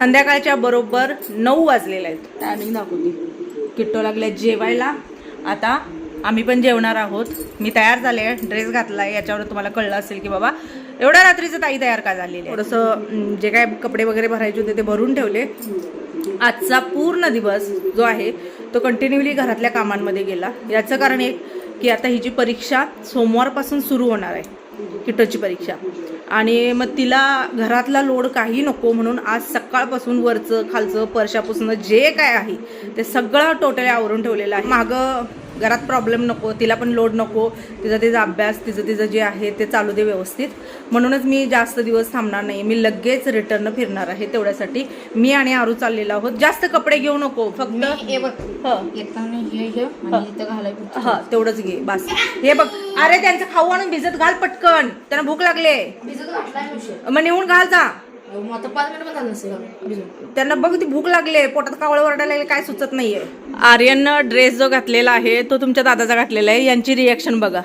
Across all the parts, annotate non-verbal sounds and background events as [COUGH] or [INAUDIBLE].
संध्याकाळच्या बरोबर नऊ वाजलेले आहेत. टायमिंग दाखवते किट्टो लागल्या जेवायला. आता आम्ही पण जेवणार आहोत. मी तयार झाले ड्रेस घातला आहे. याच्यावर तुम्हाला कळलं असेल की बाबा एवढ्या रात्रीचं ताई तयार का झालेली आहे? थोडंसं जे काय कपडे वगैरे भरायचे होते ते भरून ठेवले. आजचा पूर्ण दिवस जो आहे तो कंटिन्युअली घरातल्या कामांमध्ये गेला. याचं कारण एक की आता ही जी परीक्षा सोमवारपासून सुरू होणार आहे किटोची परीक्षा आणि मग तिला घरातला लोड काही नको म्हणून आज सकाळपासून वरचं खालचं परशापासून जे काय आहे ते सगळं टोटल आवरून ठेवलेलं आहे. मागं घरात प्रॉब्लेम नको तिला पण लोड नको तिचा तिचा अभ्यास तिचं तिचं जे आहे ते चालू दे व्यवस्थित. म्हणूनच मी जास्त दिवस थांबणार नाही. मी लगेच रिटर्न फिरणार आहे तेवढ्यासाठी. मी आणि आरू चाललेलो आहोत. जास्त कपडे घेऊ नको फक्त हे तेवढंच घे बस. हे बघ अरे त्यांचं खाऊ आणून भिजत घाल पटकन. त्यांना भूक लागले. मग नेऊन घाल जा. मग आता पाच मिनिट पण झालं नसेल भिजून त्यांना बघ ती भूक लागले पोटात कावळ ओरडायला लागले काय सुचत नाहीये. आर्यननं ड्रेस जो घातलेला आहे तो तुमच्या दादाचा घातलेला आहे. यांची रिएक्शन बघा.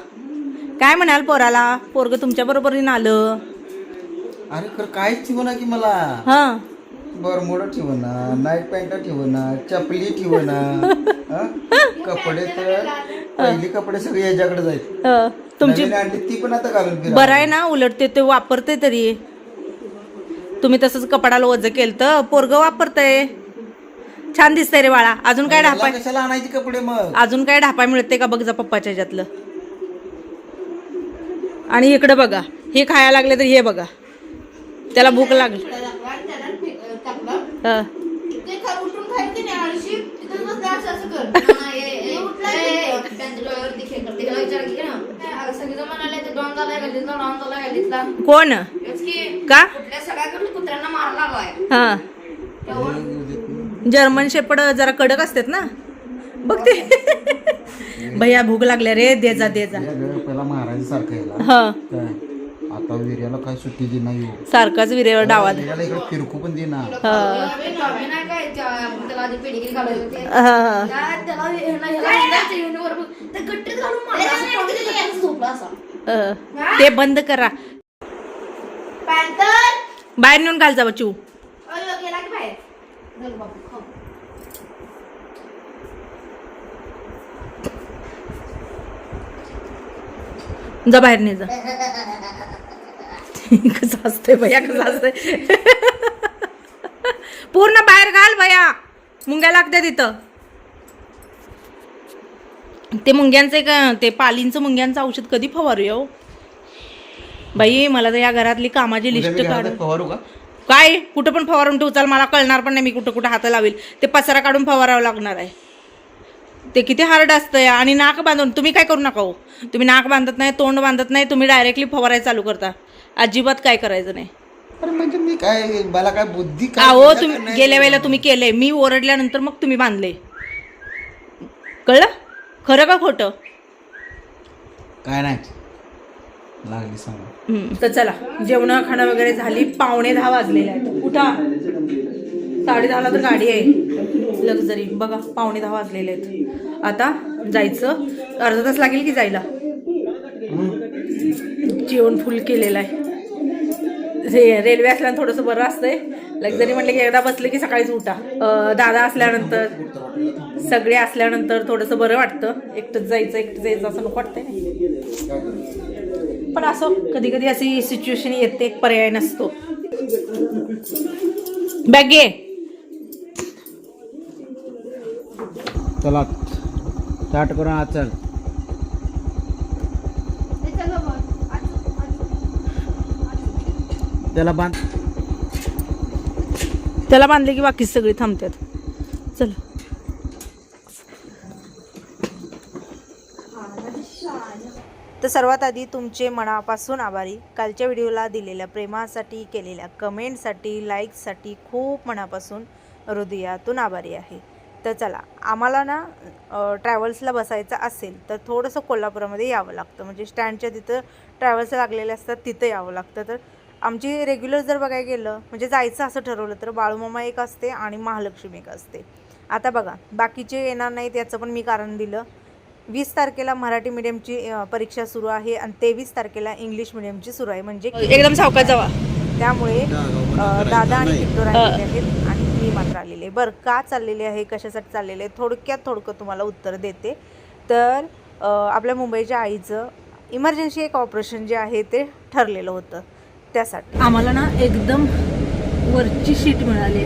काय म्हणाल पोराला? पोरग तुमच्या बरोबरीनं आलं. अरे खरं काहीच ठेवना की मला. हा. बरमुडा ठेवना नाईट पॅन्ट ठेवना चपली ठेवना हं? कपडे तर पहिली कपडे सगळे याच्याकडे जायचे अ, तुमची नवीन आणली ती पण आता घालून फिरा. बरं आहे ना उलट ते ते वापरते तरी. तुम्ही तसंच कपडाला ओझं केलं तर पोरग वापरतय. छान दिसतंय रे बाळा. अजून काय कशाला आणायचे कपडे मग? अजून काय ढापा मिळते का बघ जा पप्पाच्या ह्याच्यातलं. आणि इकडे बघा. हे खायला लागले तर हे बघा. त्याला भूक लागली. हं. [LAUGHS] हा, सगळेजण म्हणाले ते डॉन झालाय गल्लीतला डॉन झालाय गल्लीतला कोण? की का? कुठल्या सगळ्याकडे कुत्र्यांना मारला लागलाय. हा. तेव्हा जर्मन शेपड जरा कडक असतात ना. बघ ते. [LAUGHS] भैया भूक लागल्या रे दे जा दे जा. पहिला महाराज सारखं हा. आता विर्याला काय सुट्टी देना येऊ सारखाच विरेवर विर्याला इकडे फिरकू पण देना. अ, ते बंद करा! बाहेर नेऊन घाल जा बच्चू. जा बाहेर ने जा [LAUGHS] कसं असतंय भैया कसं असतंय? [LAUGHS] पूर्ण बाहेर घाल भैया. मुंग्या लागते तिथं ते मुंग्यांचं ते पालींचं मुंग्यांचं औषध कधी फवारूया हो? बाई मला तर या घरातली कामाची लिस्ट काढ फवारू का? काय? कुठं पण फवारून ठेव चाल मला कळणार पण नाही मी कुठं कुठं हात लावेल. ते पसारा काढून फवारावं लागणार आहे. ते किती हार्ड असतं आणि नाक बांधून तुम्ही काय करू नका हो. तुम्ही नाक बांधत नाही तोंड बांधत नाही तुम्ही डायरेक्टली फवारायला चालू करता. अजिबात काय करायचं नाही. अरे म्हणजे मी काय मला काय बुद्धी काय अहो तुम्ही नाही? गेल्या वेळेला तुम्ही केले मी ओरडल्यानंतर मग तुम्ही बांधले. कळलं? खरं का खोटं? काय नाही. लागली सांगा. हम्म, तर चला जेवण खाणं वगैरे झाली पावणे दहा वाजलेले आहेत. उठा. साडे दहाला तर गाडी आहे. लक्झरी बघा पावणे दहा वाजलेले आहेत. आता जायचं. अर्धा तास लागेल की जायला? जेवण फुल केलेलं आहे. रे रेल्वे असल्यानं थोडंसं बरं असतंय. लक्झरी म्हटलं की एकदा बसलं की सकाळीच उठा. दादा असल्यानंतर सगळे असल्यानंतर थोडंसं बरं वाटतं. एकटंच जायचं एकटं जायचं असं नको वाटतंय ना. पण असं कधी कधी अशी सिच्युएशन येते एक पर्याय नसतो. बॅग घे चला स्टार्ट करून आज चल. त्याला बांध. त्याला बांधले की बाकी सगळी थांबतात. चल. तर सर्वात आधी तुमचे मनापासून आभारी. कालच्या व्हिडिओला दिलेल्या प्रेमासाठी केलेल्या कमेंटसाठी लाईकसाठी खूप मनापासून हृदयातून आभारी आहे. तर चला आम्हाला ना ट्रॅव्हल्सला बसायचं असेल तर थोडंसं कोल्हापुरामध्ये यावं लागतं. म्हणजे स्टँडच्या तिथं ट्रॅव्हल्स लागलेले असतात तिथं यावं लागतं. तर आमची रेग्युलर जर बघायला गेलं म्हणजे जायचं असं ठरवलं तर बाळूमामा एक असते आणि महालक्ष्मी एक असते. आता बघा बाकीचे येणार नाहीत याचं पण मी कारण दिलं. वीस तारखेला मराठी मीडियमची परीक्षा सुरू आहे आणि तेवीस तारखेला इंग्लिश मिडियमची सुरू आहे. म्हणजे एकदम सावकाश जावा. त्यामुळे दादा आणि किट्टू राहिलेले आहेत आणि मी मात्र आलेले आहे. बरं का चाललेले आहे? कशासाठी चाललेले आहे थोडक्यात थोडकं तुम्हाला उत्तर देते. तर आपल्या मुंबईच्या आईचं इमर्जन्सी एक ऑपरेशन जे आहे ते ठरलेलं होतं. त्यासाठी. आम्हाला ना एकदम वरची शीट मिळाली.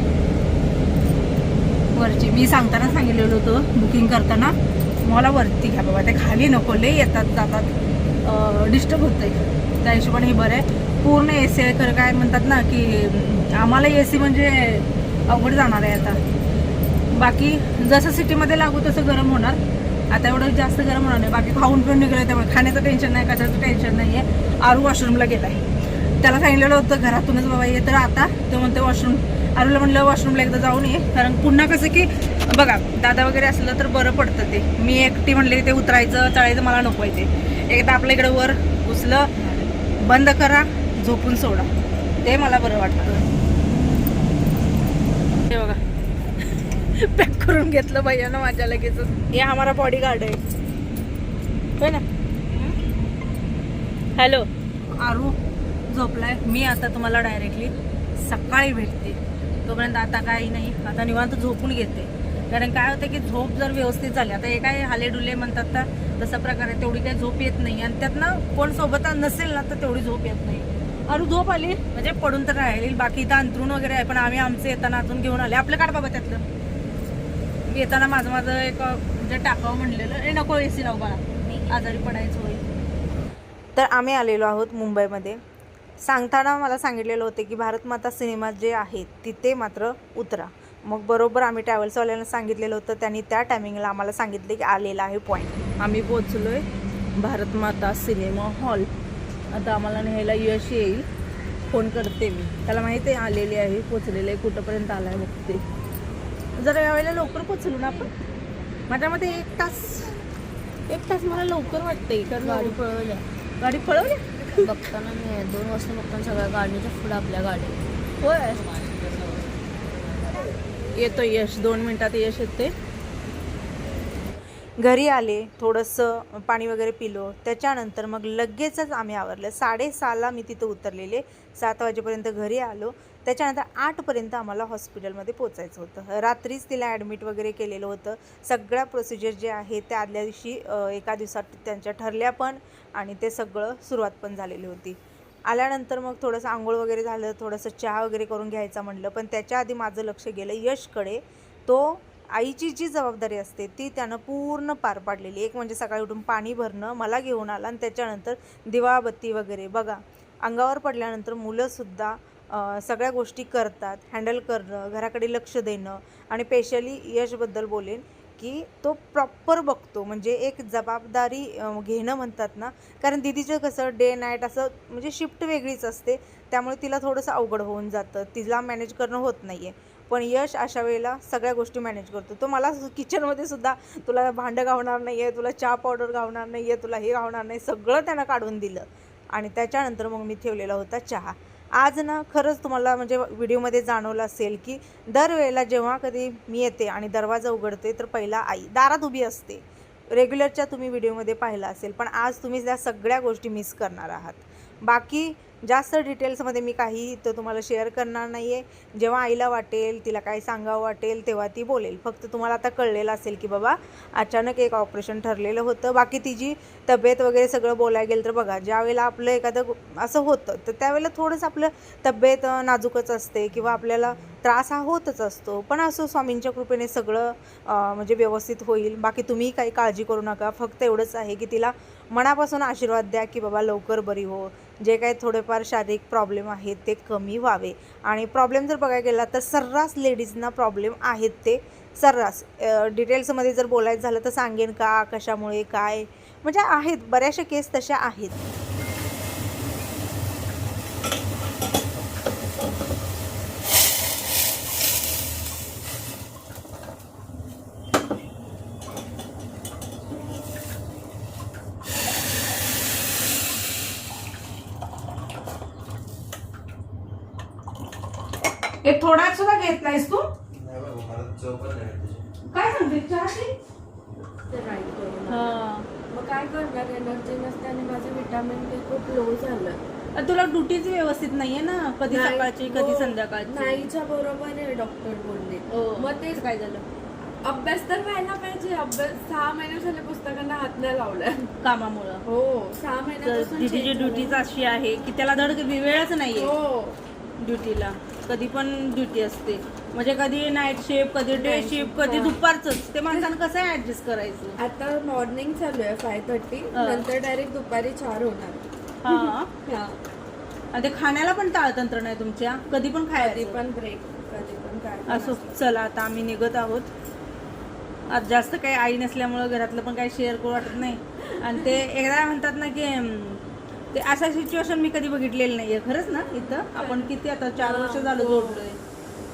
वरची. मी सांगताना सांगितलेलं होतं बुकिंग करताना मला वरती घ्या बाबा. ते खाली नको लय येतात जातात. डिस्टर्ब होतं आहे त्या हिशोबाने हे बरं आहे. पूर्ण ए सी आहे खरं काय म्हणतात ना की आम्हाला ए सी म्हणजे अवघड जाणार आहे आता. बाकी जसं सिटीमध्ये लागू तसं गरम होणार. आता एवढं जास्त गरम होणार नाही. बाकी खाऊन पिऊन निघलं त्यामुळे खाण्याचं टेन्शन नाही कशाचं टेन्शन नाही आहे आरू वॉशरूमला गेला आहे त्याला सांगितलेलं होतं घरातूनच बाबा ये. तर आता तो म्हणते वॉशरूम. अरुला म्हणलं वॉशरूमला एकदा जाऊन ये. कारण पुन्हा कसं की बघा दादा वगैरे असलं तर बरं पडतं ते. मी एकटी म्हणले ते उतरायचं चढायचं मला नको आहे ते. एकदा आपल्या इकडे वर उचलं बंद करा झोपून सोडा. ते मला बरं वाटतं. हे बघा. पॅक करून घेतलं भैयानं माझ्या लगेच हे आम्हाला बॉडी गार्ड आहे. हो ना? हॅलो आरू. झोपलाय. मी आता तुम्हाला डायरेक्टली सकाळी भेटते. तोपर्यंत आता काही नाही. आता निवांत झोपून घेते. कारण काय होतं की झोप जर व्यवस्थित झाली आता हे काय हाले डुले म्हणतात ना तसा प्रकार आहे तेवढी काही झोप येत नाही. आणि त्यात ना कोण सोबत नसेल ना तर तेवढी झोप येत नाही. अरू झोप आली. म्हणजे पडून तर राहील बाकी इथं अंतरून वगैरे आहे. पण आम्ही आमचे येताना अजून घेऊन आले. आपलं काढ बाबा त्यातलं. येताना माझं माझं एक म्हणजे टाकावं म्हणलेलं. हे नको एसी लावू बाळा. आजारी पडायचं होईल. तर आम्ही आलेलो आहोत मुंबईमध्ये. सांगताना मला सांगितलेलं होते की भारत माता सिनेमात जे आहेत तिथे मात्र उतरा. मग बरोबर आम्ही ट्रॅव्हल्सवाल्यांना सांगितलेलं होतं त्यांनी त्या टायमिंगला आम्हाला सांगितले की आलेला आहे पॉईंट आम्ही पोचलो आहे भारत माता सिनेमा हॉल. आता आम्हाला न्यायला यश येईल. फोन करते मी. त्याला माहिती आहे आलेली आहे पोचलेले आहे कुठंपर्यंत आला आहे बघते. जरा यावेळेला लवकर पोचलो ना आपण? माझ्या मते एक तास एक तास मला लवकर वाटते कारण गाडी पळवल्या. गाडी पळवली बघताना मी दोन वाजता बघताना सगळ्या गाडीच्या पुढे आपल्या गाडी होय. येतो यश. दोन मिनिटात यश येते. घरी आले थोडंसं पाणी वगैरे पिलो. त्याच्यानंतर मग लगेचच आम्ही आवरलं. साडेसहाला मी तिथं उतरलेले. सात वाजेपर्यंत घरी आलो. त्याच्यानंतर आठपर्यंत आम्हाला हॉस्पिटलमध्ये पोचायचं होतं. रात्रीच तिला ॲडमिट वगैरे केलेलं होतं. सगळ्या प्रोसिजर जे आहे त्या आदल्या दिवशी एका दिवसात त्यांच्या ठरल्या पण आणि ते सगळं सुरुवात पण झालेली होती. आल्यानंतर मग थोडंसं आंघोळ वगैरे झालं थोडंसं चहा वगैरे करून घ्यायचं म्हणलं. पण त्याच्या आधी माझं लक्ष गेलं यशकडे तो आईची जी जबाबदारी असते ती त्यानं पूर्ण पार पाडलेली. एक म्हणजे सकाळी उठून पाणी भरणं मला घेऊन आला आणि त्याच्यानंतर दिवाबत्ती वगैरे. बघा अंगावर पडल्यानंतर मुलंसुद्धा सगळ्या गोष्टी करतात हँडल करणं घराकडे लक्ष देणं आणि स्पेशली यशबद्दल बोलेन की तो प्रॉपर बघतो. म्हणजे एक जबाबदारी घेणं म्हणतात ना. कारण दिदीचं कसं डे नाईट असं म्हणजे शिफ्ट वेगळीच असते. त्यामुळे तिला थोडंसं अवघड होऊन जातं. तिला मॅनेज करणं होत नाही आहे पण यश अशा वेळेला सगळ्या गोष्टी मॅनेज करतो. तो मला किचनमध्ये सुद्धा तुला भांडं गावणार नाही आहे तुला चहा पावडर गावणार नाही आहे तुला हे गावणार नाही सगळं त्यानं काढून दिलं. आणि त्याच्यानंतर मग मी ठेवलेला होता चहा. आज ना खरंच तुम्हाला म्हणजे व्हिडिओमध्ये जाणवलं असेल की दरवेळेला जेव्हा कधी मी येते आणि दरवाजा उघडते तर पहिला आई दारात उभी असते. रेग्युलरच्या तुम्ही व्हिडिओमध्ये पाहिलं असेल पण आज तुम्ही त्या सगळ्या गोष्टी मिस करणार आहात. बाकी जास्त डिटेल्समध्ये मी काही तर तुम्हाला शेअर करणार नाही आहे. जेव्हा आईला वाटेल तिला काही सांगावं वाटेल तेव्हा ती बोलेल. फक्त तुम्हाला आता कळलेलं असेल की बाबा अचानक एक ऑपरेशन ठरलेलं होतं. बाकी तिची तब्येत वगैरे सगळं बोलायला गेलं तर बघा ज्यावेळेला आपलं एखादं असं होतं तर त्यावेळेला थोडंसं आपलं तब्येत नाजूकच असते किंवा आपल्याला त्रास हा होतच असतो. पण असं स्वामींच्या कृपेने सगळं म्हणजे व्यवस्थित होईल. बाकी तुम्ही काही काळजी करू नका. फक्त एवढंच आहे की तिला मनापासून आशीर्वाद द्या की बाबा लवकर बरी हो. जे काही थोडेफार शारीरिक प्रॉब्लेम आहेत ते कमी व्हावे. आणि प्रॉब्लेम जर बघायला गेला तर सर्रास लेडीजना प्रॉब्लेम आहेत ते सर्रास. डिटेल्समध्ये जर बोलायचं झालं तर सांगेन का कशामुळे काय? म्हणजे आहेत बऱ्याचशा केस तशा आहेत हे थोडा सुद्धा घेत नाहीस तू काय सांगते? चहाची? ते नाही करू. मग काय करणार? एनर्जी नसते आणि माझं विटामिन डी खूप लो झालं. अ, तुला ड्युटीच व्यवस्थित नाहीये ना? कधी. सकाळची कधी हो, संध्याकाळची? नाहीच्या बरोबर आहे डॉक्टर बोलले. हो. मग ते काय झालं? अभ्यास तर व्हायला पाहिजे. अभ्यास सहा महिने झाले पुस्तकांना हात नाही लावलाय कामामुळं. हो सहा महिन्यापासून तिची ड्युटीच. अशी आहे की त्याला धड वेळच नाहीये. हो. ड्युटीला. कधी पण ड्युटी असते. म्हणजे कधी नाईट शिफ्ट कधी डे शिफ्ट कधी हा. दुपारच ते माणसानं कसं ऍडजस्ट करायचं? आता मॉर्निंग चालू आहे फाय थर्टी. नंतर डायरेक्ट दुपारी चार होणार. हा. [LAUGHS] हा. आणि ते खाण्याला पण ताळतंत्र नाही तुमच्या? कधी पण खायचं. पण ब्रेक कधी पण काय असो चला आता आम्ही निघत आहोत. आज जास्त काही आई नसल्यामुळं घरातलं पण काही शेअर करू वाटत नाही. आणि ते एकदा म्हणतात ना की ते असं सिच्युएशन मी कधी बघितलेलं नाहीये. खरंच ना इथं? आपण किती आता चार वर्ष झालं जोडलोय.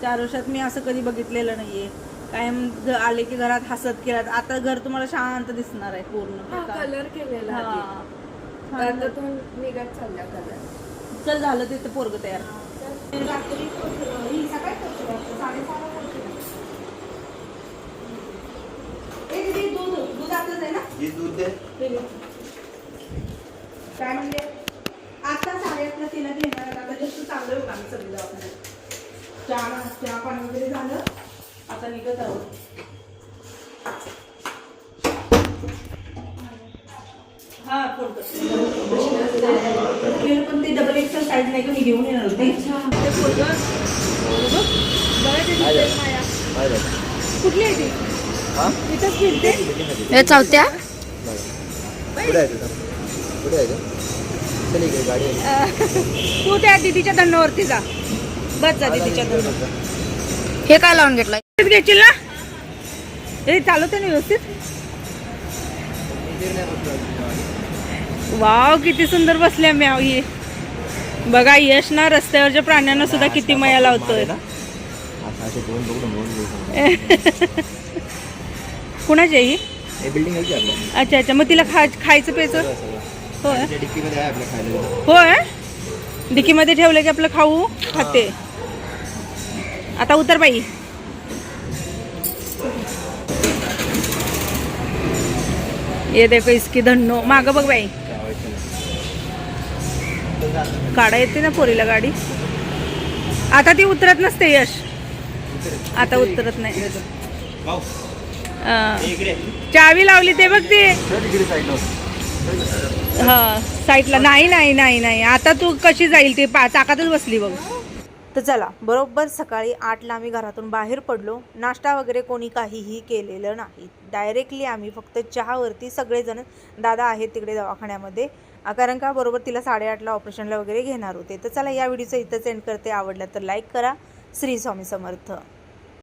चार वर्षात मी असं कधी बघितलेलं नाहीये. कायम ग- आले की घरात हसत केलात आता घर तुम्हाला शांत दिसणार आहे पूर्ण कलर केलेला. हा. निघत चालला कलर चल झालं ते पोरग तयार. रात्री ही सकाळी पोहोचली वाटतं, साडेसहाला पोहोचली. ए, दीदी, दूध दूध आताच आहे ना दूध दे हे घे. काय म्हणले आता साडेआठला तिला घेणार आहे. आता जस्ट चांगलं होतं आम्ही सगळे दवाखान्यात चहा चहा पाणी वगैरे झालं आता निघत आहोत हा फोन करते पण ते डबल एक्सल साईज नाही का मी घेऊन येणार होते. कुठली आहे ती इथंच फिरते चौथ्या. तू त्या दीदीच्या दंडावरती जा बस जा दीदीच्या दंडावर हे काय लावून घेतलंय घेशील ना हे चालवते ना व्यवस्थित वाव किती सुंदर बसल्या म्याव ही. बघा यश ना रस्त्यावरच्या प्राण्यांना सुद्धा किती मया लावतोय. [LAUGHS] कुणाची ही? अच्छा अच्छा मग तिला खा खायचं प्यायचं? होय. होय? डिकीमध्ये ठेवलं की आपलं खाऊ? खाते. आता उतर बाई. ये देखो इसकी धन्नो. माग बघ बाई. काढा येते ना पोरीला गाडी. आता ती उतरत नसते यश. आता उतरत नाही. चावी लावली ते बघ ती. हा साईडला. नाही नाही नाही नाही. आता तू कशी जाईल ती? पा चाकातच बसली बघ. तर चला बरोबर सकाळी आठला आम्ही घरातून बाहेर पडलो. नाश्ता वगैरे कोणी काहीही केलेलं नाही. डायरेक्टली आम्ही फक्त चहावरती सगळेजण दादा आहेत तिकडे दवाखान्यामध्ये. कारण का बरोबर तिला साडेआठला ऑपरेशनला वगैरे घेणार होते. तर चला या व्हिडिओचं इथंच एंड करते. आवडलं तर लाईक करा. श्री स्वामी समर्थ.